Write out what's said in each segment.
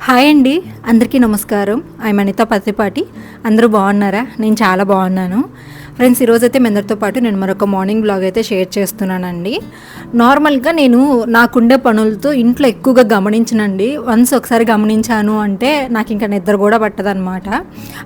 Hi అండి అందరికీ నమస్కారం. ఐ అనిత పత్తిపాటి అందరూ బాగున్నారా? నేను చాలా బాగున్నాను. ఫ్రెండ్స్ ఈరోజైతే మీ అందరితో పాటు నేను మరొక మార్నింగ్ బ్లాగ్ అయితే షేర్ చేస్తున్నానండి. నార్మల్గా నేను నాకుండే పనులతో ఇంట్లో ఎక్కువగా గమనించనండి. వన్స్ ఒకసారి గమనించాను అంటే నాకు ఇంకా నిద్ర కూడా పట్టదనమాట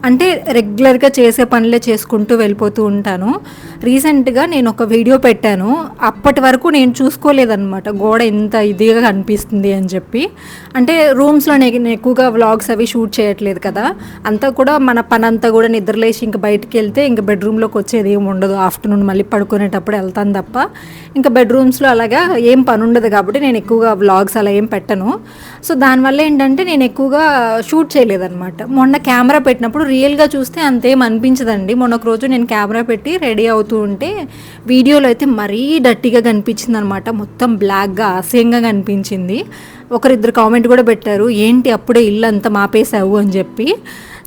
అంటే రెగ్యులర్గా చేసే పనులే చేసుకుంటూ వెళ్ళిపోతూ ఉంటాను. రీసెంట్గా నేను ఒక వీడియో పెట్టాను. అప్పటి వరకు నేను చూసుకోలేదన్నమాట. గోడ ఎంత ఇదిగా కనిపిస్తుంది అని చెప్పి. అంటే రూమ్స్లో నేను ఎక్కువగా వ్లాగ్స్ అవి షూట్ చేయట్లేదు కదా. అంతా కూడా మన పని అంతా కూడా నిద్రలేసి ఇంకా బయటికి వెళ్తే ఇంకా బెడ్రూమ్లో వచ్చేది ఏమి ఉండదు. ఆఫ్టర్నూన్ మళ్ళీ పడుకునేటప్పుడు వెళ్తాను తప్ప. ఇంకా బెడ్రూమ్స్లో అలాగా ఏం పని ఉండదు కాబట్టి నేను ఎక్కువగా వ్లాగ్స్ అలా ఏం పెట్టను. సో దానివల్ల ఏంటంటే నేను ఎక్కువగా షూట్ చేయలేదన్నమాట. మొన్న కెమెరా పెట్టినప్పుడు రియల్గా చూస్తే అంతేం అనిపించదండి. మొన్న ఒక రోజు నేను కెమెరా పెట్టి రెడీ అవుతూ ఉంటే వీడియోలో అయితే మరీ డట్టిగా కనిపించింది అనమాట మొత్తం బ్లాక్గా అసహ్యంగా కనిపించింది. ఒకరిద్దరు కామెంట్ కూడా పెట్టారు. ఏంటి అప్పుడే ఇల్లు అంతా మాపేశావు? అని చెప్పి.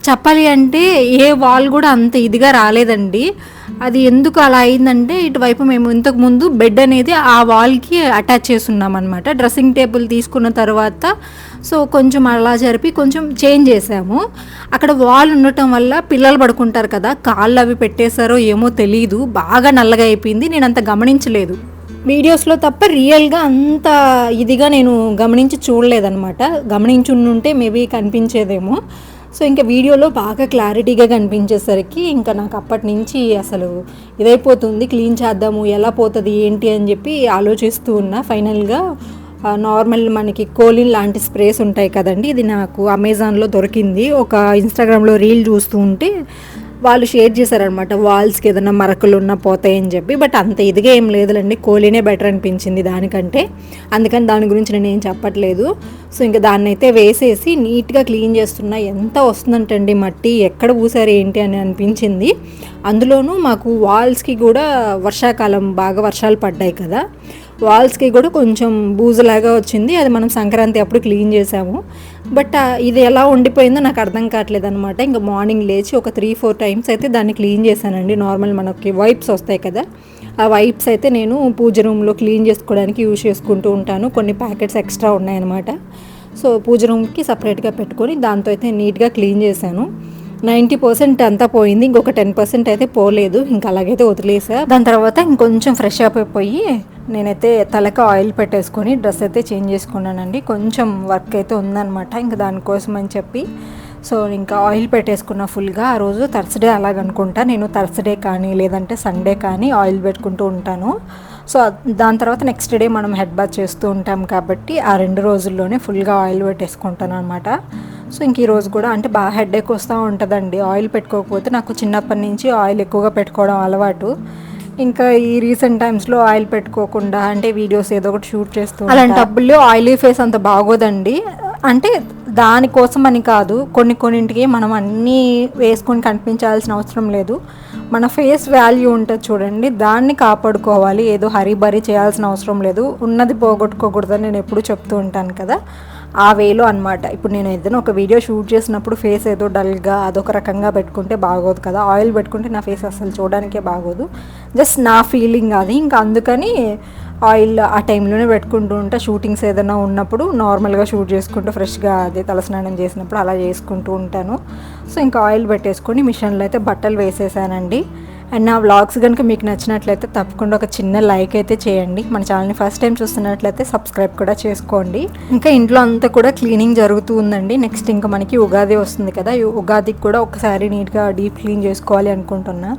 చెప్పాలి అంటే ఏ వాల్ కూడా అంత ఇదిగా రాలేదండి. అది ఎందుకు అలా అయిందంటే ఇటువైపు మేము ఇంతకు ముందు బెడ్ అనేది ఆ వాల్కి అటాచ్ చేస్తున్నాం అనమాట డ్రెస్సింగ్ టేబుల్ తీసుకున్న తర్వాత సో కొంచెం అలా జరిపి కొంచెం చేంజ్ చేసాము. అక్కడ వాల్ ఉండటం వల్ల పిల్లలు పడుకుంటారు కదా కాళ్ళు అవి పెట్టేశారో ఏమో తెలియదు బాగా నల్లగా అయిపోయింది. నేను అంత గమనించలేదు. వీడియోస్లో తప్ప రియల్గా అంత ఇదిగా నేను గమనించి చూడలేదన్నమాట. గమనించుంటే మేబీ కనిపించేదేమో. సో ఇంకా వీడియోలో బాగా క్లారిటీగా కనిపించేసరికి ఇంకా నాకు అప్పటి నుంచి అసలు ఇదైపోతుంది క్లీన్ చేద్దాము ఎలా పోతుంది ఏంటి అని చెప్పి ఆలోచిస్తూ ఉన్నా. ఫైనల్గా నార్మల్ మనకి కోలిన్ లాంటి స్ప్రేస్ ఉంటాయి కదండి ఇది నాకు అమెజాన్లో దొరికింది. ఒక ఇన్స్టాగ్రామ్లో రీల్ చూస్తూ ఉంటే వాళ్ళు షేర్ చేశారనమాట వాల్స్కి ఏదైనా మరకలు ఉన్నా పోతాయని చెప్పి. బట్ అంత ఇదిగా ఏం లేదులేండి కోహ్లీనే బెటర్ అనిపించింది దానికంటే. అందుకని దాని గురించి నేను ఏం చెప్పట్లేదు. సో ఇంకా దాన్ని అయితే వేసేసి నీట్గా క్లీన్ చేస్తున్నా. ఎంత వస్తుందంటండి మట్టి ఎక్కడ పూసారు ఏంటి అని అనిపించింది. అందులోనూ మాకు వాల్స్కి కూడా వర్షాకాలం బాగా వర్షాలు పడ్డాయి కదా. వాల్స్కి కూడా కొంచెం బూజులాగా వచ్చింది. అది మనం సంక్రాంతి అప్పుడు క్లీన్ చేసాము. బట్ ఇది ఎలా ఉండిపోయిందో నాకు అర్థం కావట్లేదు అనమాట ఇంకా మార్నింగ్ లేచి ఒక త్రీ ఫోర్ టైమ్స్ అయితే దాన్ని క్లీన్ చేశానండి. నార్మల్ మనకి వైప్స్ వస్తాయి కదా. ఆ వైప్స్ అయితే నేను పూజ రూమ్లో క్లీన్ చేసుకోవడానికి యూజ్ చేసుకుంటూ ఉంటాను. కొన్ని ప్యాకెట్స్ ఎక్స్ట్రా ఉన్నాయన్నమాట. సో పూజ రూమ్కి సపరేట్గా పెట్టుకొని దాంతో అయితే నీట్గా క్లీన్ చేశాను. నైంటీ పర్సెంట్ అంతా పోయింది ఇంకొక టెన్ పర్సెంట్ అయితే పోలేదు ఇంకా అలాగైతే వదిలేసా. దాని తర్వాత ఇంకొంచెం ఫ్రెష్ అప్ అయిపోయి నేనైతే తలకి ఆయిల్ పెట్టేసుకొని డ్రెస్ అయితే చేంజ్ చేసుకున్నానండి. కొంచెం వర్క్ అయితే ఉందనమాట ఇంకా దానికోసం అని చెప్పి. సో ఇంకా ఆయిల్ పెట్టేసుకున్న ఫుల్గా ఆ రోజు థర్స్డే అలాగనుకుంటా నేను థర్స్డే కానీ లేదంటే సండే కానీ ఆయిల్ పెట్టుకుంటూ ఉంటాను. సో దాని తర్వాత నెక్స్ట్ డే మనం హెడ్ బాత్ చేస్తూ ఉంటాం కాబట్టి ఆ రెండు రోజుల్లోనే ఫుల్గా ఆయిల్ పెట్టేసుకుంటాను అనమాట సో ఇంక ఈరోజు కూడా అంటే బాగా హెడ్ ఎక్ వస్తూ ఉంటుందండి. ఆయిల్ పెట్టుకోకపోతే నాకు చిన్నప్పటి నుంచి ఆయిల్ ఎక్కువగా పెట్టుకోవడం అలవాటు. ఇంకా ఈ రీసెంట్ టైమ్స్లో ఆయిల్ పెట్టుకోకుండా అంటే వీడియోస్ ఏదో ఒకటి షూట్ చేస్తూ అలాంటప్పుడు ఆయిలీ ఫేస్ అంత బాగోదండి. అంటే దానికోసం అని కాదు కొన్ని కొన్నింటికి మనం అన్నీ వేసుకొని కనిపించాల్సిన అవసరం లేదు. మన ఫేస్ వాల్యూ ఉంటుంది చూడండి దాన్ని కాపాడుకోవాలి. ఏదో హరీబరీ చేయాల్సిన అవసరం లేదు. ఉన్నది పోగొట్టుకోకూడదని నేను ఎప్పుడు చెప్తూ ఉంటాను కదా. ఆ వేలో అనమాట ఇప్పుడు నేను ఏదైనా ఒక వీడియో షూట్ చేసినప్పుడు ఫేస్ ఏదో డల్గా అదొక రకంగా పెట్టుకుంటే బాగోదు కదా. ఆయిల్ పెట్టుకుంటే నా ఫేస్ అసలు చూడడానికే బాగోదు. జస్ట్ నా ఫీలింగ్ అది. ఇంకా అందుకని ఆయిల్ ఆ టైంలోనే పెట్టుకుంటూ ఉంటా. షూటింగ్స్ ఏదైనా ఉన్నప్పుడు నార్మల్గా షూట్ చేసుకుంటూ ఫ్రెష్గా అదే తలస్నానం చేసినప్పుడు అలా చేసుకుంటూ ఉంటాను. సో ఇంకా ఆయిల్ పెట్టేసుకొని మిషన్లో అయితే బట్టలు వేసేసానండి. అండ్ నా వ్లాగ్స్ కనుక మీకు నచ్చినట్లయితే తప్పకుండా ఒక చిన్న లైక్ అయితే చేయండి. మన ఛానల్ని ఫస్ట్ టైం చూస్తున్నట్లయితే సబ్స్క్రైబ్ కూడా చేసుకోండి. ఇంకా ఇంట్లో అంతా కూడా క్లీనింగ్ జరుగుతూ ఉందండి. నెక్స్ట్ ఇంకా మనకి ఉగాది వస్తుంది కదా. ఈ ఉగాదికి కూడా ఒకసారి నీట్గా డీప్ క్లీన్ చేసుకోవాలి అనుకుంటున్నా.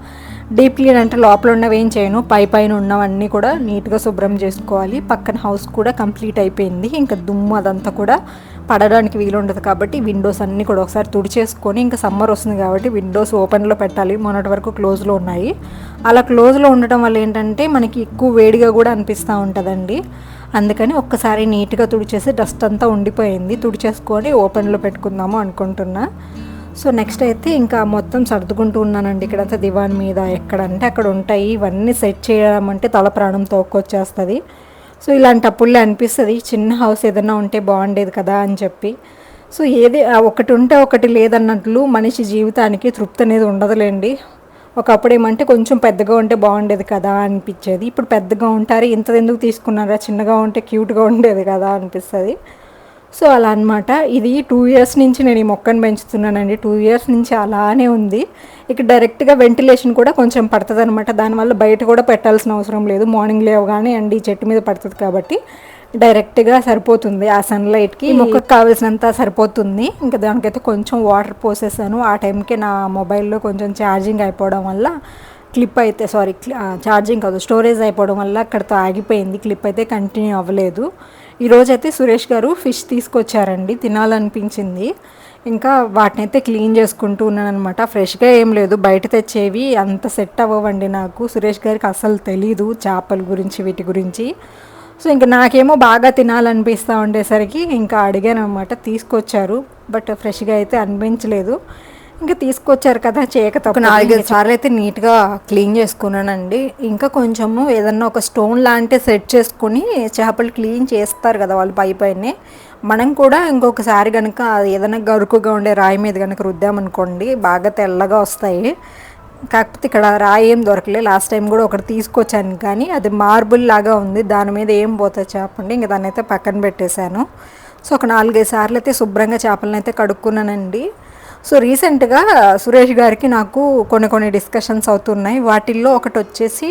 డీప్ క్లీన్ అంటే లోపల ఉన్నవి ఏం చేయను. పై పైన ఉన్నవన్నీ కూడా నీట్గా శుభ్రం చేసుకోవాలి. పక్కన హౌస్ కూడా కంప్లీట్ అయిపోయింది. ఇంకా దుమ్ము అదంతా కూడా పడడానికి వీలు ఉండదు కాబట్టి విండోస్ అన్నీ కూడా ఒకసారి తుడిచేసుకొని ఇంకా సమ్మర్ వస్తుంది కాబట్టి విండోస్ ఓపెన్లో పెట్టాలి. మొన్నటి వరకు క్లోజ్లో ఉన్నాయి. అలా క్లోజ్లో ఉండటం వల్ల ఏంటంటే మనకి ఎక్కువ వేడిగా కూడా అనిపిస్తూ ఉంటుందండి. అందుకని ఒక్కసారి నీట్గా తుడిచేసి డస్ట్ అంతా ఉండిపోయింది. తుడిచేసుకొని ఓపెన్లో పెట్టుకుందాము అనుకుంటున్నా. సో నెక్స్ట్ అయితే ఇంకా మొత్తం సర్దుకుంటూ ఉన్నానండి. ఇక్కడంతా దివాన్ మీద ఎక్కడంటే అక్కడ ఉంటాయి. ఇవన్నీ సెట్ చేయడం అంటే తల ప్రాణం తోక్కొచ్చేస్తుంది. సో ఇలాంటప్పుడులే అనిపిస్తుంది చిన్న హౌస్ ఏదైనా ఉంటే బాగుండేది కదా అని చెప్పి. సో ఏది ఒకటి ఉంటే ఒకటి లేదన్నట్లు మనిషి జీవితానికి తృప్తి అనేది ఉండదులేండి. ఒకప్పుడు ఏమంటే కొంచెం పెద్దగా ఉంటే బాగుండేది కదా అనిపించేది. ఇప్పుడు పెద్దగా ఉంటారు ఇంత ఎందుకు తీసుకున్నారా? చిన్నగా ఉంటే క్యూట్గా ఉండేది కదా అనిపిస్తుంది. సో అలా అనమాట ఇది టూ ఇయర్స్ నుంచి నేను ఈ మొక్కను పెంచుతున్నానండి. టూ ఇయర్స్ నుంచి అలానే ఉంది. ఇక డైరెక్ట్గా వెంటిలేషన్ కూడా కొంచెం పడుతుంది అనమాట దానివల్ల బయట కూడా పెట్టాల్సిన అవసరం లేదు. మార్నింగ్ లేవగానే అండి ఈ చెట్టు మీద పడుతుంది కాబట్టి డైరెక్ట్గా సరిపోతుంది. ఆ సన్లైట్కి ఈ మొక్కకు కావాల్సినంత సరిపోతుంది. ఇంకా దానికైతే కొంచెం వాటర్ పోసేసాను. ఆ టైంకి నా మొబైల్లో కొంచెం ఛార్జింగ్ అయిపోవడం వల్ల క్లిప్ అయితే సారీ ఛార్జింగ్ కాదు స్టోరేజ్ అయిపోవడం వల్ల అక్కడితో ఆగిపోయింది. క్లిప్ అయితే కంటిన్యూ అవ్వలేదు. ఈరోజైతే సురేష్ గారు ఫిష్ తీసుకొచ్చారండి తినాలనిపించింది. ఇంకా వాటిని అయితే క్లీన్ చేసుకుంటూ ఉన్నాను అనమాట ఫ్రెష్గా ఏం లేదు బయట తెచ్చేవి అంత సెట్ అవ్వవండి నాకు. సురేష్ గారికి అసలు తెలీదు చేపల గురించి వీటి గురించి. సో ఇంకా నాకేమో బాగా తినాలనిపిస్తూ ఉండేసరికి ఇంకా అడిగాను అనమాట తీసుకొచ్చారు. బట్ ఫ్రెష్గా అయితే అనిపించలేదు. ఇంకా తీసుకొచ్చారు కదా చేయక ఒక నాలుగైదు సార్లు అయితే నీట్గా క్లీన్ చేసుకున్నానండి. ఇంకా కొంచెము ఏదన్నా ఒక స్టోన్ లాంటి సెట్ చేసుకుని చేపలు క్లీన్ చేస్తారు కదా వాళ్ళు పై పైనే. మనం కూడా ఇంకొకసారి కనుక ఏదైనా గరుకుగా ఉండే రాయి మీద కనుక రుద్దామనుకోండి బాగా తెల్లగా వస్తాయి. కాకపోతే ఇక్కడ రాయి ఏం దొరకలే. లాస్ట్ టైం కూడా ఒకటి తీసుకొచ్చాను కానీ అది మార్బుల్ లాగా ఉంది. దాని మీద ఏం పోతుంది చేపండి ఇంకా దాన్ని అయితే పక్కన పెట్టేశాను. సో ఒక నాలుగైదు సార్లు అయితే శుభ్రంగా చేపలను అయితే కడుక్కున్నానండి. సో రీసెంట్గా సురేష్ గారికి నాకు కొన్ని కొన్ని డిస్కషన్స్ అవుతున్నాయి. వాటిల్లో ఒకటి వచ్చేసి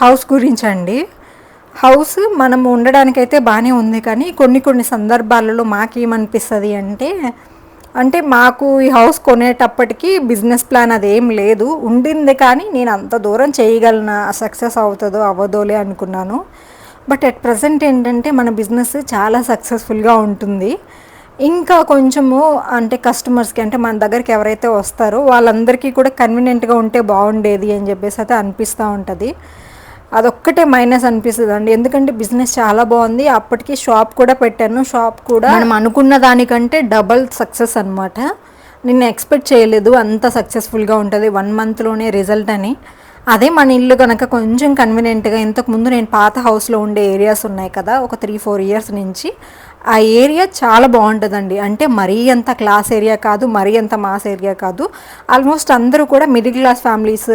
హౌస్ గురించి అండి. హౌస్ మనం ఉండడానికైతే బాగానే ఉంది కానీ కొన్ని కొన్ని సందర్భాలలో మాకేమనిపిస్తుంది అంటే అంటే మాకు ఈ హౌస్ కొనేటప్పటికి బిజినెస్ ప్లాన్ అదేం లేదు. ఉండింది కానీ నేను అంత దూరం చేయగలనా సక్సెస్ అవుతుందో అవ్వదోలే అనుకున్నాను. బట్ అట్ ప్రజెంట్ ఏంటంటే మన బిజినెస్ చాలా సక్సెస్ఫుల్గా ఉంటుంది. ఇంకా కొంచెము అంటే కస్టమర్స్కి అంటే మన దగ్గరికి ఎవరైతే వస్తారో వాళ్ళందరికీ కూడా కన్వీనియంట్గా ఉంటే బాగుండేది అని చెప్పేసి అయితే అనిపిస్తూ ఉంటుంది. అదొక్కటే మైనస్ అనిపిస్తుంది అండి ఎందుకంటే బిజినెస్ చాలా బాగుంది. అప్పటికి షాప్ కూడా పెట్టాను. షాప్ కూడా మనం అనుకున్న దానికంటే డబల్ సక్సెస్ అనమాట నేను ఎక్స్పెక్ట్ చేయలేదు. అంత సక్సెస్ఫుల్గా ఉంటుంది. వన్ మంత్లోనే రిజల్ట్ అని. అదే మన ఇల్లు కనుక కొంచెం కన్వీనియంట్గా ఇంతకుముందు నేను పాత హౌస్లో ఉండే ఏరియాస్ ఉన్నాయి కదా ఒక త్రీ ఫోర్ ఇయర్స్ నుంచి ఆ ఏరియా చాలా బాగుంటుందండి. అంటే మరీ అంత క్లాస్ ఏరియా కాదు మరీ అంత మాస్ ఏరియా కాదు. ఆల్మోస్ట్ అందరూ కూడా మిడిల్ క్లాస్ ఫ్యామిలీస్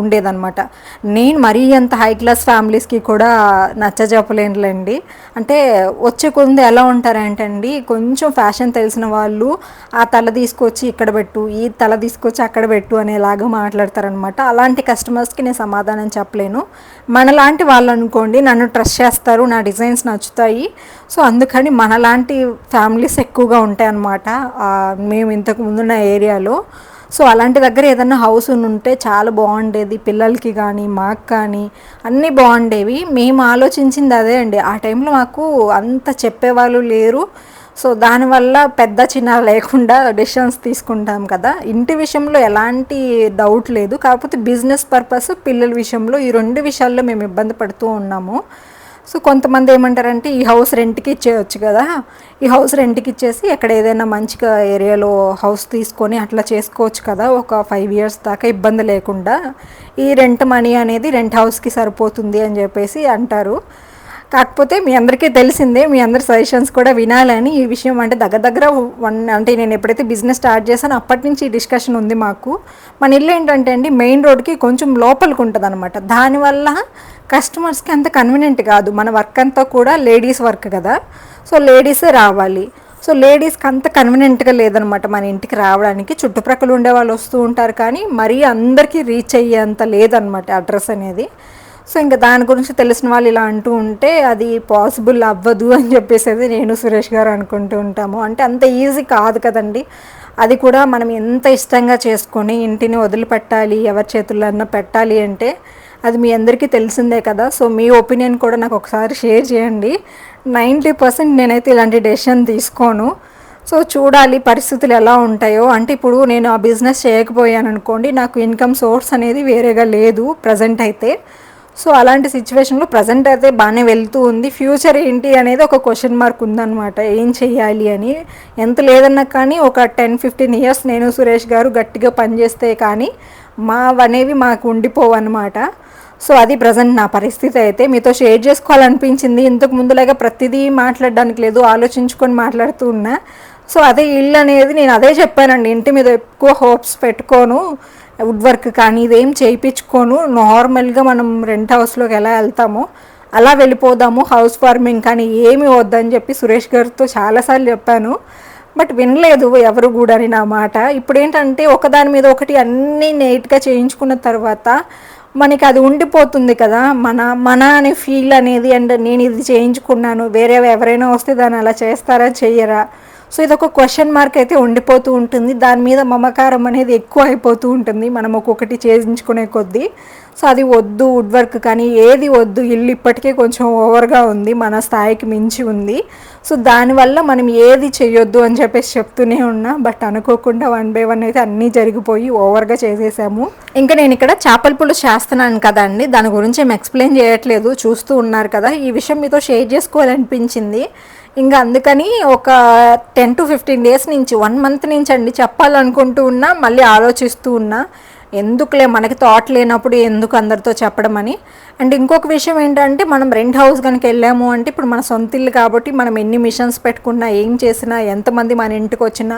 ఉండేదన్నమాట. నేను మరీ అంత హై క్లాస్ ఫ్యామిలీస్కి కూడా నచ్చజెప్పలేనులేండి. అంటే వచ్చే కొంది ఎలా ఉంటారంటే అండి కొంచెం ఫ్యాషన్ తెలిసిన వాళ్ళు ఆ తల తీసుకొచ్చి ఇక్కడ పెట్టు ఈ తల తీసుకొచ్చి అక్కడ పెట్టు అనేలాగా మాట్లాడతారనమాట అలాంటి కస్టమర్స్కి నేను సమాధానం చెప్పలేను. మనలాంటి వాళ్ళు అనుకోండి నన్ను ట్రస్ట్ చేస్తారు నా డిజైన్స్ నచ్చుతాయి. సో అందుకని మన మనలాంటి ఫ్యామిలీస్ ఎక్కువగా ఉంటాయి అన్నమాట మేము ఇంతకు ముందున్న ఏరియాలో. సో అలాంటి దగ్గర ఏదన్నా హౌస్ ఉంటే చాలా బాగుండేది. పిల్లలకి కానీ మాకు కానీ అన్నీ బాగుండేవి. మేము ఆలోచించింది అదే అండి. ఆ టైంలో మాకు అంత చెప్పేవాళ్ళు లేరు. సో దానివల్ల పెద్ద చిన్న లేకుండా డెసిషన్స్ తీసుకుంటాం కదా. ఇంటి విషయంలో ఎలాంటి డౌట్ లేదు. కాకపోతే బిజినెస్ పర్పస్ పిల్లల విషయంలో ఈ రెండు విషయాల్లో మేము ఇబ్బంది పడుతూ ఉన్నాము. సో కొంతమంది ఏమంటారంటే ఈ హౌస్ రెంట్కి ఇచ్చేయచ్చు కదా. ఈ హౌస్ రెంట్కి ఇచ్చేసి ఎక్కడ ఏదైనా మంచిగా ఏరియాలో హౌస్ తీసుకొని అట్లా చేసుకోవచ్చు కదా ఒక ఫైవ్ ఇయర్స్ దాకా ఇబ్బంది లేకుండా. ఈ రెంట్ మనీ అనేది రెంట్ హౌస్కి సరిపోతుంది అని చెప్పేసి అంటారు. కాకపోతే మీ అందరికీ తెలిసిందే మీ అందరి సజెషన్స్ కూడా వినాలని ఈ విషయం. అంటే దగ్గర దగ్గర వన్ అంటే నేను ఎప్పుడైతే బిజినెస్ స్టార్ట్ చేశానో అప్పటి నుంచి డిస్కషన్ ఉంది మాకు. మన ఇల్లు ఏంటంటే అండి మెయిన్ రోడ్కి కొంచెం లోపలికి ఉంటుంది అనమాట దానివల్ల కస్టమర్స్కి అంత కన్వీనియంట్ కాదు. మన వర్క్ అంతా కూడా లేడీస్ వర్క్ కదా. సో లేడీసే రావాలి. సో లేడీస్కి అంత కన్వీనియంట్గా లేదనమాట మన ఇంటికి రావడానికి. చుట్టుప్రక్కల ఉండే వాళ్ళు వస్తూ ఉంటారు కానీ మరీ అందరికీ రీచ్ అయ్యేంత లేదనమాట అడ్రస్ అనేది. సో ఇంకా దాని గురించి తెలిసిన వాళ్ళు ఇలా అంటూ ఉంటే అది పాసిబుల్ అవ్వదు అని చెప్పేసి నేను సురేష్ గారు అనుకుంటూ ఉంటాము. అంటే అంత ఈజీ కాదు కదండి. అది కూడా మనం ఎంత ఇష్టంగా చేసుకొని ఇంటిని వదిలిపెట్టాలి ఎవరి చేతుల్లో పెట్టాలి అంటే అది మీ అందరికీ తెలిసిందే కదా. సో మీ ఒపీనియన్ కూడా నాకు ఒకసారి షేర్ చేయండి. నైంటీ పర్సెంట్ నేనైతే ఇలాంటి డెసిషన్ తీసుకోను. సో చూడాలి పరిస్థితులు ఎలా ఉంటాయో. అంటే ఇప్పుడు నేను ఆ బిజినెస్ చేయకపోయాను అనుకోండి నాకు ఇన్కమ్ సోర్స్ అనేది వేరేగా లేదు ప్రజెంట్ అయితే. సో అలాంటి సిచ్యువేషన్లో ప్రజెంట్ అయితే బాగానే వెళ్తూ ఉంది. ఫ్యూచర్ ఏంటి అనేది ఒక క్వశ్చన్ మార్క్ ఉందన్నమాట. ఏం చెయ్యాలి అని. ఎంత లేదన్నా కానీ ఒక టెన్ ఫిఫ్టీన్ ఇయర్స్ నేను సురేష్ గారు గట్టిగా పనిచేస్తే కానీ మా అనేవి మాకు ఉండిపోవు అనమాట సో అది ప్రజెంట్ నా పరిస్థితి అయితే. మీతో షేర్ చేసుకోవాలనిపించింది. ఇంతకు ముందులాగా ప్రతిదీ మాట్లాడడానికి లేదు. ఆలోచించుకొని మాట్లాడుతూ ఉన్నా. సో అదే ఇల్లు అనేది నేను అదే చెప్పానండి. ఇంటి మీద ఎక్కువ హోప్స్ పెట్టుకోను. వుడ్ వర్క్ కానీ ఇదేం చేయించుకోను నార్మల్గా మనం రెంట్ హౌస్లోకి ఎలా వెళ్తామో అలా వెళ్ళిపోదాము. హౌస్ ఫార్మింగ్ కానీ ఏమి వద్దని చెప్పి సురేష్ గారితో చాలాసార్లు చెప్పాను. బట్ వినలేదు ఎవరు కూడా నా మాట. ఇప్పుడు ఏంటంటే ఒకదాని మీద ఒకటి అన్నీ నీట్గా చేయించుకున్న తర్వాత మనకి అది ఉండిపోతుంది కదా. మన మన అనే ఫీల్ అనేది అండ్ నేను ఇది చేయించుకున్నాను. వేరే ఎవరైనా వస్తే దాన్ని అలా చేస్తారా చెయ్యరా సో ఇది ఒక క్వశ్చన్ మార్క్ అయితే ఉండిపోతూ ఉంటుంది. దాని మీద మమకారం అనేది ఎక్కువ అయిపోతూ ఉంటుంది. మనం ఒక్కొక్కటి చేయించుకునే కొద్దీ. సో అది వద్దు వుడ్ వర్క్ కానీ ఏది వద్దు ఇల్లు ఇప్పటికే కొంచెం ఓవర్గా ఉంది మన స్థాయికి మించి ఉంది. సో దానివల్ల మనం ఏది చేయొద్దు అని చెప్పేసి చెప్తూనే ఉన్నా బట్ అనుకోకుండా వన్ బై వన్ అయితే అన్నీ జరిగిపోయి ఓవర్గా చేసేసాము. ఇంకా నేను ఇక్కడ చేపల పులుసు చేస్తున్నాను కదండి దాని గురించి ఏం ఎక్స్ప్లెయిన్ చేయట్లేదు చూస్తూ ఉన్నారు కదా. ఈ విషయం మీతో షేర్ చేసుకోవాలనిపించింది. ఇంకా అందుకని ఒక టెన్ టు ఫిఫ్టీన్ డేస్ నుంచి వన్ మంత్ నుంచి అండి చెప్పాలనుకుంటూ ఉన్నా మళ్ళీ ఆలోచిస్తూ ఉన్నా. ఎందుకులే మనకి థాట్ లేనప్పుడు ఎందుకు అందరితో చెప్పడం అని? అండ్ ఇంకొక విషయం ఏంటంటే మనం రెంట్ హౌస్ కనుక వెళ్ళాము అంటే ఇప్పుడు మన సొంత ఇల్లు కాబట్టి మనం ఎన్ని మిషన్స్ పెట్టుకున్నా ఏం చేసినా ఎంతమంది మన ఇంటికి వచ్చినా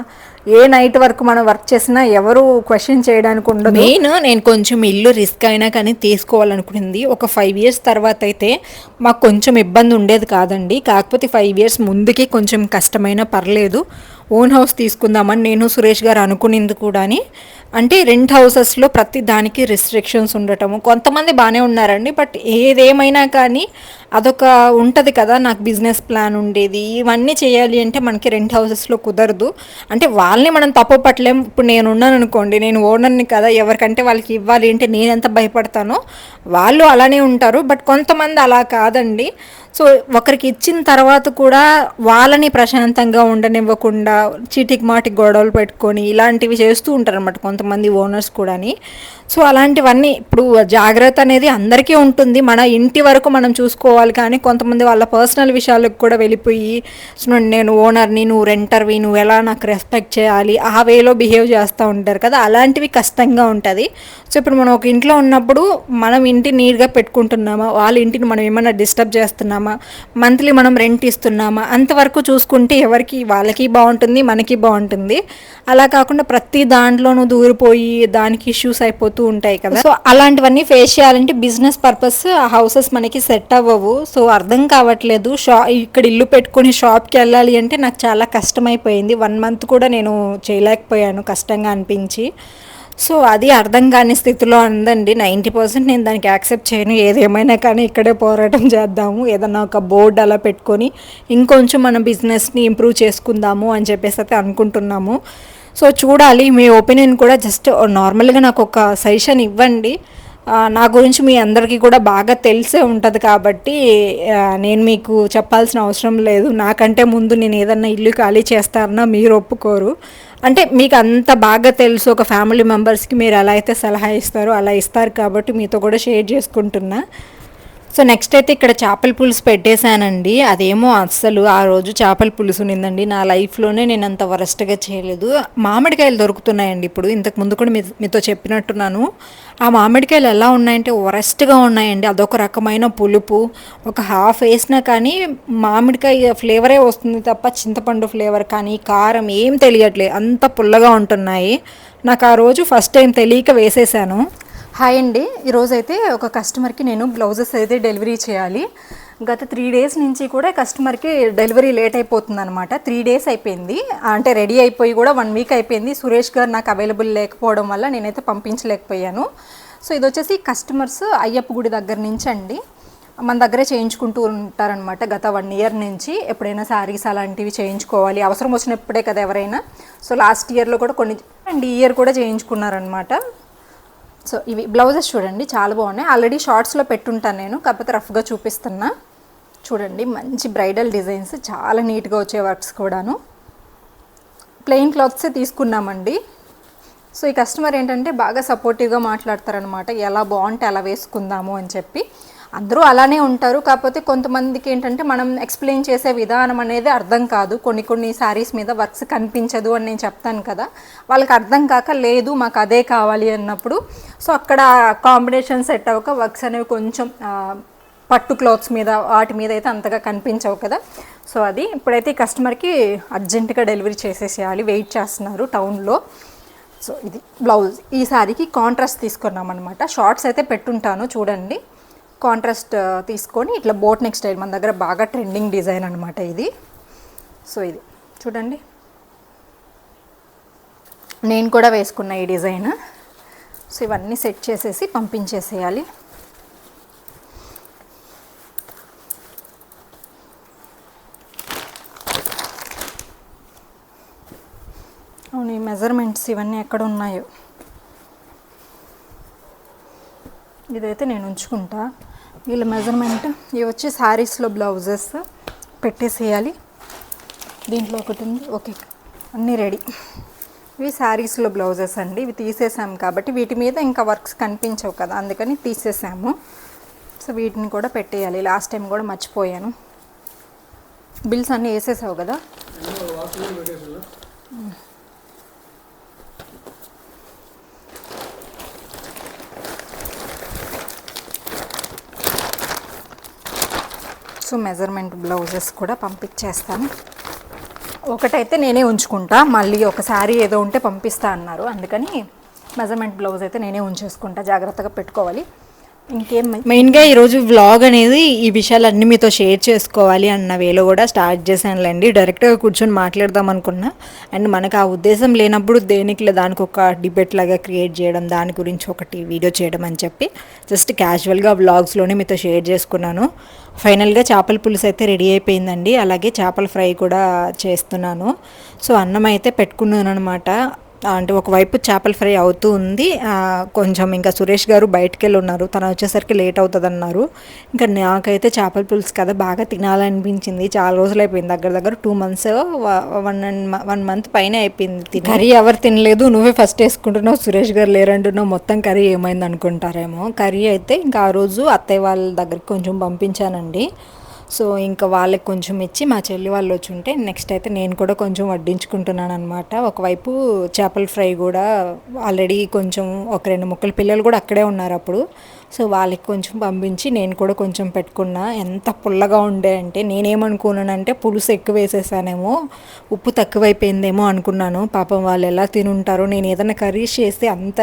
ఏ నైట్ వరకు మనం వర్క్ చేసినా ఎవరు క్వశ్చన్ చేయడానికి ఉండదు. మెయిన్ నేను కొంచెం ఇల్లు రిస్క్ అయినా కానీ తీసుకోవాలనుకునింది ఒక ఫైవ్ ఇయర్స్ తర్వాత అయితే మాకు కొంచెం ఇబ్బంది ఉండేది కాదండి. కాకపోతే ఫైవ్ ఇయర్స్ ముందుకి కొంచెం కష్టమైనా పర్లేదు. ఓన్ హౌస్ తీసుకుందామని నేను సురేష్ గారు అనుకునింది కూడాని అంటే రెంట్ హౌసెస్లో ప్రతి దానికి రిస్ట్రిక్షన్స్ ఉండటము. కొంతమంది బాగానే ఉన్నారండి బట్ ఏదేమైనా కానీ అదొక ఉంటుంది కదా నాకు బిజినెస్ ప్లాన్ ఉండేది. ఇవన్నీ చేయాలి అంటే మనకి రెంట్ హౌసెస్లో కుదరదు. అంటే వాళ్ళని మనం తప్పు పట్టలేం. ఇప్పుడు నేను ఉన్నాను అనుకోండి నేను ఓనర్ని కదా ఎవరికంటే వాళ్ళకి ఇవ్వాలి అంటే నేను ఎంత భయపడతానో వాళ్ళు అలానే ఉంటారు. బట్ కొంతమంది అలా కాదండి. సో ఒకరికి ఇచ్చిన తర్వాత కూడా వాళ్ళని ప్రశాంతంగా ఉండనివ్వకుండా చీటికి మాటికి గొడవలు పెట్టుకొని ఇలాంటివి చేస్తూ ఉంటారు అనమాట కొంతమంది ఓనర్స్ కూడాని. సో అలాంటివన్నీ ఇప్పుడు జాగ్రత్త అనేది అందరికీ ఉంటుంది. మన ఇంటి వరకు మనం చూసుకోవాలి. కానీ కొంతమంది వాళ్ళ పర్సనల్ విషయాలకు కూడా వెళ్ళిపోయి నేను ఓనర్ని నువ్వు రెంటర్వి నువ్వు ఎలా నాకు రెస్పెక్ట్ చేయాలి? ఆ వేలో బిహేవ్ చేస్తూ ఉంటారు కదా అలాంటివి కష్టంగా ఉంటుంది. సో ఇప్పుడు మనం ఒక ఇంట్లో ఉన్నప్పుడు మనం ఇంటి నీట్గా పెట్టుకుంటున్నామా? వాళ్ళ ఇంటిని మనం ఏమైనా డిస్టర్బ్ చేస్తున్నామా? మంత్లీ మనం రెంట్ ఇస్తున్నామా? అంతవరకు చూసుకుంటే ఎవరికి వాళ్ళకి బాగుంటుంది మనకి బాగుంటుంది. అలా కాకుండా ప్రతి దాంట్లోనూ దూరిపోయి దానికి ఇష్యూస్ అయిపోతూ ఉంటాయి కదా. సో అలాంటివన్నీ ఫేస్ చేయాలంటే బిజినెస్ పర్పస్ ఆ హౌసెస్ మనకి సెట్ అవ్వవు. సో అర్థం కావట్లేదు. షా ఇక్కడ ఇల్లు పెట్టుకుని షాప్కి వెళ్ళాలి అంటే నాకు చాలా కష్టమైపోయింది. వన్ మంత్ కూడా నేను చేయలేకపోయాను కష్టంగా అనిపించి. సో అది అర్థం కాని స్థితిలో ఉందండి. నైంటీ పర్సెంట్ నేను దానికి యాక్సెప్ట్ చేయను. ఏదేమైనా కానీ ఇక్కడే పోరాటం చేద్దాము. ఏదన్నా ఒక బోర్డు అలా పెట్టుకొని ఇంకొంచెం మన బిజినెస్ని ఇంప్రూవ్ చేసుకుందాము అని చెప్పేసి అయితే అనుకుంటున్నాము. సో చూడాలి. మీ ఒపీనియన్ కూడా జస్ట్ నార్మల్గా నాకు ఒక సజెషన్ ఇవ్వండి. నా గురించి మీ అందరికీ కూడా బాగా తెలిసే ఉంటుంది కాబట్టి నేను మీకు చెప్పాల్సిన అవసరం లేదు. నాకంటే ముందు నేను ఏదన్నా ఇల్లు ఖాళీ చేస్తారన్నా మీరు ఒప్పుకోరు. అంటే మీకు అంత బాగా తెలుసు ఒక ఫ్యామిలీ మెంబర్స్కి మీరు ఎలా అయితే సలహా ఇస్తారో అలా ఇస్తారు కాబట్టి మీతో కూడా షేర్ చేసుకుంటున్నా. సో నెక్స్ట్ అయితే ఇక్కడ చేపల పులుసు పెట్టేశానండి. అదేమో అస్సలు ఆ రోజు చేపల పులుసు నిందండి నా లైఫ్లోనే నేను అంత వరస్ట్గా చేయలేదు. మామిడికాయలు దొరుకుతున్నాయండి ఇప్పుడు. ఇంతకు ముందు కూడా మీ మీతో చెప్పినట్టున్నాను. ఆ మామిడికాయలు ఎలా ఉన్నాయంటే వరస్ట్గా ఉన్నాయండి. అదొక రకమైన పులుపు. ఒక హాఫ్ వేసినా కానీ మామిడికాయ ఫ్లేవరే వస్తుంది తప్ప చింతపండు ఫ్లేవర్ కానీ కారం ఏం తెలియట్లేదు అంత పుల్లగా ఉంటున్నాయి. నాకు ఆ రోజు ఫస్ట్ టైం తెలియక వేసేసాను. హాయ్ అండి. ఈరోజు అయితే ఒక కస్టమర్కి నేను బ్లౌజెస్ అయితే డెలివరీ చేయాలి. గత త్రీ డేస్ నుంచి కూడా కస్టమర్కి డెలివరీ లేట్ అయిపోతుంది అనమాట త్రీ డేస్ అయిపోయింది. అంటే రెడీ అయిపోయి కూడా వన్ వీక్ అయిపోయింది. సురేష్ గారు నాకు అవైలబుల్ లేకపోవడం వల్ల నేనైతే పంపించలేకపోయాను. సో ఇది వచ్చేసి కస్టమర్స్ అయ్యప్ప గుడి దగ్గర నుంచి అండి. మన దగ్గరే చేయించుకుంటూ ఉంటారనమాట గత వన్ ఇయర్ నుంచి. ఎప్పుడైనా శారీస్ అలాంటివి చేయించుకోవాలి. అవసరం వచ్చినప్పుడే కదా ఎవరైనా. సో లాస్ట్ ఇయర్లో కూడా కొన్ని అండ్ ఈ ఇయర్ కూడా చేయించుకున్నారనమాట సో ఇవి బ్లౌజెస్ చూడండి చాలా బాగున్నాయి. ఆల్రెడీ షార్ట్స్లో పెట్టుంటాను నేను కాకపోతే రఫ్గా చూపిస్తున్నా. చూడండి మంచి బ్రైడల్ డిజైన్స్ చాలా నీట్గా వచ్చే వర్క్స్ కూడాను. ప్లెయిన్ క్లాత్సే తీసుకున్నామండి. సో ఈ కస్టమర్ ఏంటంటే బాగా సపోర్టివ్గా మాట్లాడతారనమాట ఎలా బాగుంటే అలా వేసుకుందాము అని చెప్పి. అందరూ అలానే ఉంటారు. కాకపోతే కొంతమందికి ఏంటంటే మనం ఎక్స్ప్లెయిన్ చేసే విధానం అనేది అర్థం కాదు. కొన్ని కొన్ని శారీస్ మీద వర్క్స్ కనిపించదు అని నేను చెప్తాను కదా. వాళ్ళకి అర్థం కాక లేదు మాకు అదే కావాలి అన్నప్పుడు. సో అక్కడ కాంబినేషన్ సెట్ అవ్వక వర్క్స్ అనేవి కొంచెం పట్టు క్లాత్స్ మీద వాటి మీద అయితే అంతగా కనిపించవు కదా. సో అది ఇప్పుడైతే ఈ కస్టమర్కి అర్జెంటుగా డెలివరీ చేసేసేయాలి. వెయిట్ చేస్తున్నారు టౌన్లో. సో ఇది బ్లౌజ్. ఈ శారీకి కాంట్రాస్ట్ తీసుకున్నాం అనమాట షార్ట్స్ అయితే పెట్టుంటాను చూడండి. కాంట్రాస్ట్ uh, తీసుకొని ఇట్లా బోట్ నెక్ స్టైల్ మన దగ్గర బాగా ట్రెండింగ్ డిజైన్ అనమాట ఇది. సో ఇది చూడండి. నేను కూడా వేసుకున్న ఈ డిజైన్ సో ఇవన్నీ సెట్ చేసేసి పంపించేసేయాలి. అవును ఈ మెజర్మెంట్స్ ఇవన్నీ ఎక్కడ ఉన్నాయో? ఇదైతే నేను ఉంచుకుంటా. వీళ్ళ మెజర్మెంట్ ఇవి వచ్చి శారీస్లో బ్లౌజెస్ పెట్టేసేయాలి. దీంట్లో ఒకటి ఉంది. ఓకే. అన్నీ రెడీ ఇవి శారీస్లో బ్లౌజెస్ అండి. ఇవి తీసేసాము కాబట్టి వీటి మీద ఇంకా వర్క్స్ కనిపించవు కదా. అందుకని తీసేసాము. సో వీటిని కూడా పెట్టేయాలి. లాస్ట్ టైం కూడా మర్చిపోయాను. బిల్స్ అన్నీ వేసేసావు కదా? సో మెజర్మెంట్ బ్లౌజెస్ కూడా పంపించేస్తాను. ఒకటైతే నేనే ఉంచుకుంటా మళ్ళీ ఒక శారీ ఏదో ఉంటే పంపిస్తా అన్నారు. అందుకని మెజర్మెంట్ బ్లౌజ్ అయితే నేనే ఉంచేసుకుంటా. జాగ్రత్తగా పెట్టుకోవాలి. ఇంకేం మెయిన్గా ఈరోజు వ్లాగ్ అనేది ఈ విషయాలన్నీ మీతో షేర్ చేసుకోవాలి అన్న వేలో కూడా స్టార్ట్ చేశానులేండి. డైరెక్ట్గా కూర్చొని మాట్లాడదాం అనుకున్నా. అండ్ మనకు ఆ ఉద్దేశం లేనప్పుడు దేనికి దానికి ఒక డిబేట్ లాగా క్రియేట్ చేయడం దాని గురించి ఒకటి వీడియో చేయడం అని చెప్పి జస్ట్ క్యాజువల్గా వ్లాగ్స్లోనే మీతో షేర్ చేసుకున్నాను. ఫైనల్గా చేపల పులుసు అయితే రెడీ అయిపోయిందండి. అలాగే చేపల ఫ్రై కూడా చేస్తున్నాను. సో అన్నం అయితే పెట్టుకున్నాను అనమాట అంటే ఒకవైపు చేపల ఫ్రై అవుతూ ఉంది. కొంచెం ఇంకా సురేష్ గారు బయటకు వెళ్ళి ఉన్నారు తను వచ్చేసరికి లేట్ అవుతుంది అన్నారు ఇంకా నాకైతే చేపల పులుసు కదా బాగా తినాలనిపించింది. చాలా రోజులు అయిపోయింది. దగ్గర దగ్గర two months one and one month పైన అయిపోయింది కర్రీ ఎవరు తినలేదు. నువ్వే ఫస్ట్ వేసుకుంటున్నావు సురేష్ గారు లేరంటున్నావు. మొత్తం కర్రీ ఏమైంది అనుకుంటారేమో కర్రీ అయితే ఇంకా ఆ రోజు అత్తయ్య వాళ్ళ దగ్గరికి కొంచెం పంపించానండి. సో ఇంకా వాళ్ళకి కొంచెం ఇచ్చి మా చెల్లి వాళ్ళు వచ్చి ఉంటే నెక్స్ట్ అయితే నేను కూడా కొంచెం వడ్డించుకుంటున్నాను అనమాట ఒకవైపు చేపల ఫ్రై కూడా ఆల్రెడీ కొంచెం ఒక రెండు ముక్కలు పిల్లలు కూడా అక్కడే ఉన్నారు అప్పుడు. సో వాళ్ళకి కొంచెం పంపించి నేను కూడా కొంచెం పెట్టుకున్నా. ఎంత పుల్లగా ఉండే అంటే నేనేమనుకున్నానంటే పులుసు ఎక్కువ వేసేసానేమో ఉప్పు తక్కువైపోయిందేమో అనుకున్నాను. పాపం వాళ్ళు ఎలా తినుంటారో నేను ఏదైనా కర్రీస్ చేస్తే అంత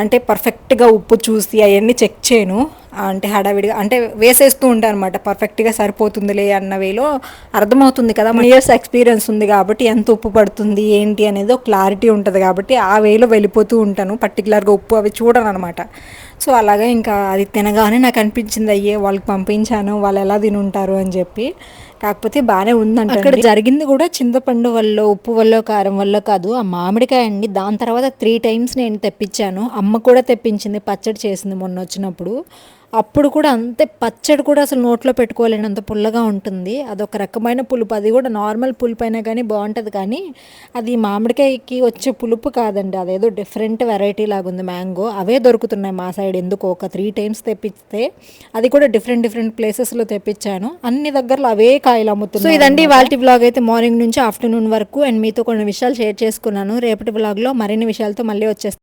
అంటే పర్ఫెక్ట్గా ఉప్పు చూసి అవన్నీ చెక్ చేయను. అంటే హడావిడిగా అంటే వేసేస్తూ ఉంటాను అనమాట పర్ఫెక్ట్గా సరిపోతుందిలే అన్న వేలో అర్థమవుతుంది కదా. మన ఇయర్స్ ఎక్స్పీరియన్స్ ఉంది కాబట్టి ఎంత ఉప్పు పడుతుంది ఏంటి అనేది ఒక క్లారిటీ ఉంటుంది కాబట్టి ఆ వేలో వెళ్ళిపోతూ ఉంటాను. పర్టికులర్గా ఉప్పు అవి చూడను అనమాట సో అలాగే ఇంకా అది తినగానే నాకు అనిపించింది అయ్యే వాళ్ళకి పంపించాను వాళ్ళు ఎలా తినుంటారు అని చెప్పి. కాకపోతే బాగానే ఉందంట అక్కడ జరిగింది కూడా చింతపండు వల్ల ఉప్పు వల్ల కారం వల్ల కాదు. ఆ మామిడికాయ అండి దాని తర్వాత త్రీ టైమ్స్ నేను తెప్పించాను. అమ్మ కూడా తెప్పించింది పచ్చడి చేసింది మొన్న వచ్చినప్పుడు. అప్పుడు కూడా అంతే పచ్చడి కూడా అసలు నోట్లో పెట్టుకోలేనంత పుల్లగా ఉంటుంది. అదొక రకమైన పులుపు. అది కూడా నార్మల్ పులుపు అయినా కానీ బాగుంటుంది. కానీ అది మామిడికాయకి వచ్చే పులుపు కాదండి. అదేదో డిఫరెంట్ వెరైటీ లాగా ఉంది మ్యాంగో. అవే దొరుకుతున్నాయి మా సైడ్ ఎందుకో ఒక త్రీ టైమ్స్ తెప్పిస్తే. అది కూడా డిఫరెంట్ డిఫరెంట్ ప్లేసెస్లో తెప్పించాను. అన్ని దగ్గరలో అవే కాయలు అమ్ముతున్నాయి సో ఇదండి వాళ్ళ బ్లాగ్ అయితే మార్నింగ్ నుంచి ఆఫ్టర్నూన్ వరకు. అండ్ మీతో కొన్ని విషయాలు షేర్ చేసుకున్నాను. రేపటి బ్లాగ్లో మరిన్ని విషయాలతో మళ్ళీ వచ్చేస్తాను.